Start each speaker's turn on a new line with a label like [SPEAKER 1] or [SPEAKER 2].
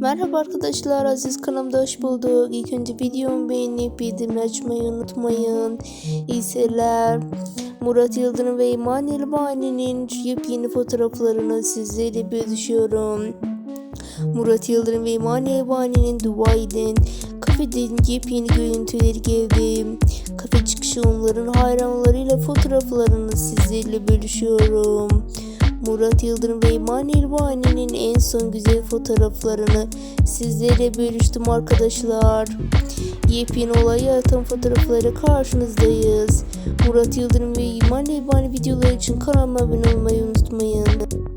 [SPEAKER 1] Merhaba arkadaşlar, Aziz kanalımda hoş bulduk. İlk önce videomu beğenip bildirim açmayı unutmayın. İyi seyirler. Murat Yıldırım ve İman Elbani'nin yepyeni fotoğraflarını sizlerle bölüşüyorum. Murat Yıldırım ve İman Elbani'nin Dubai'den kafeden yepyeni görüntüleri geldi. Kafe çıkışı onların hayranlarıyla fotoğraflarını sizlerle bölüşüyorum. Murat Yıldırım ve İman Elbani'nin en son güzel fotoğraflarını sizlere bölüştüm arkadaşlar. Yepyeni olay yaratan fotoğrafları karşınızdayız. Murat Yıldırım ve İman Elbani videoları için kanalıma abone olmayı unutmayın.